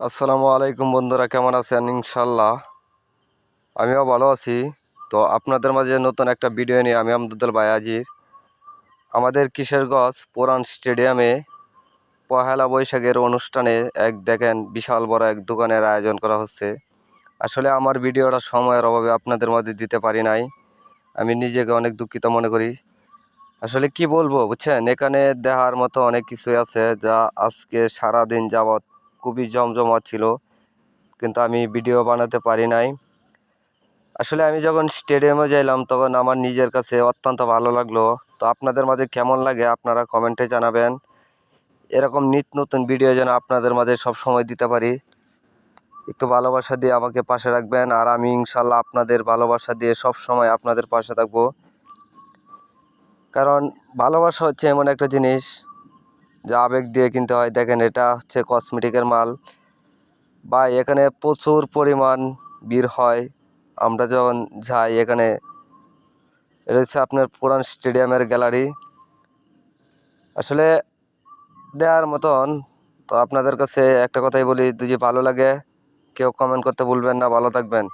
আসসালামু আলাইকুম বন্ধুরা, কেমন আছেন? ইনশাল্লাহ আমিও ভালো আছি। তো আপনাদের মাঝে নতুন একটা ভিডিও নিয়ে আমি আমদুদ্দুল ভাই আজির আমাদের কিশোরগঞ্জ পুরান স্টেডিয়ামে পহেলা বৈশাখের অনুষ্ঠানে এক দেখেন বিশাল বড় এক দোকানের আয়োজন করা হচ্ছে। আসলে আমার ভিডিওটা সময়ের অভাবে আপনাদের মাঝে দিতে পারি নাই। আমি নিজেকে অনেক দুঃখিত মনে করি। আসলে কি বলব, বুঝছেন? এখানে দেখার মতো অনেক কিছুই আছে যা আজকে সারা দিন যাবৎ খুবই জমজমাট ছিল, কিন্তু আমি ভিডিও বানাতে পারি নাই। আসলে আমি যখন স্টেডিয়ামে যাইলাম, তখন আমার নিজের কাছে অত্যন্ত ভালো লাগল। তো আপনাদের মাঝে কেমন লাগে আপনারা কমেন্টে জানাবেন। এরকম নিত্য নতুন ভিডিও যেন আপনাদের মাঝে সব সময় দিতে পারি। একটু ভালোবাসা দিয়ে আমাকে পাশে রাখবেন, আর আমি ইনশাল্লাহ আপনাদের ভালোবাসা দিয়ে সব সময় আপনাদের পাশে থাকব। কারণ ভালোবাসা হচ্ছে এমন একটা জিনিস যা আবেগ দিয়ে কিনতে হয়। দেখেন, এটা হচ্ছে কসমেটিকের মাল। বা এখানে প্রচুর পরিমাণ ভিড় হয়। আমরা যখন যাই, এখানে এটা হচ্ছে আপনার পুরান স্টেডিয়ামের গ্যালারি। আসলে দেওয়ার মতন। তো আপনাদের কাছে একটা কথাই বলি, যদি ভালো লাগে, কেউ কমেন্ট করতে ভুলবেন না। ভালো থাকবেন।